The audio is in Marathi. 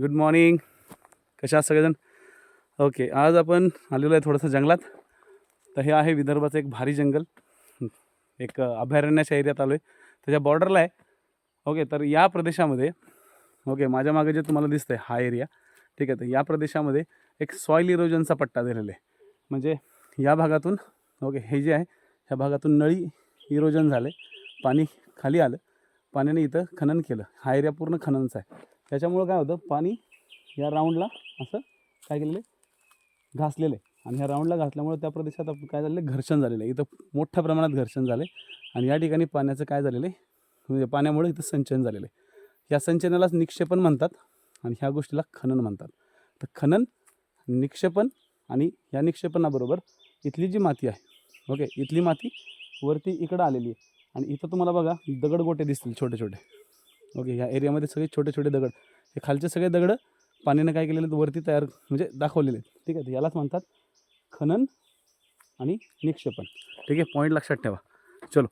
गुड मॉर्निंग कशा सगळेजण? ओके आज आपण आलेलो आहे थोडंसं जंगलात. तर हे आहे विदर्भाचं एक भारी जंगल. एक अभयारण्याच्या एरियात आलो आहे त्याच्या बॉर्डरला आहे. ओके तर या प्रदेशामध्ये ओके माझ्या मागे जे तुम्हाला दिसतं आहे हा एरिया ठीक आहे तर या प्रदेशामध्ये एक सॉईल इरोजनचा पट्टा दिलेला आहे. म्हणजे या भागातून ओके हे जे आहे ह्या भागातून नळी इरोजन झाले. पाणी खाली आलं. पाण्याने इथं खनन केलं. हा एरिया पूर्ण खननचा आहे. त्याच्यामुळं काय होतं पाणी या राऊंडला असं काय केलेलं आहे? घासलेलं आहे. आणि ह्या राऊंडला घासल्यामुळे त्या प्रदेशात काय झालेलं आहे? घर्षण झालेलं आहे. इथं मोठ्या प्रमाणात घर्षण झाले आणि या ठिकाणी पाण्याचं काय झालेलं आहे? म्हणजे पाण्यामुळे इथं संचयन झालेलं आहे. या संचयनालाच निक्षेपण म्हणतात आणि ह्या गोष्टीला खनन म्हणतात. तर खनन निक्षेपण आणि या निक्षेपणाबरोबर इथली जी माती आहे ओके इथली माती वरती इकडं आलेली आहे. आणि इथं तुम्हाला बघा दगडगोटे दिसतील छोटे छोटे ओके ह्या एरियामध्ये सगळे छोटे छोटे दगड. हे खालचे सगळे दगड पाण्यानं काय केलेले आहेत? वरती तयार म्हणजे दाखवलेले आहेत. ठीक आहे यालाच म्हणतात खनन आणि निक्षेपण. ठीक आहे पॉईंट लक्षात ठेवा. चलो.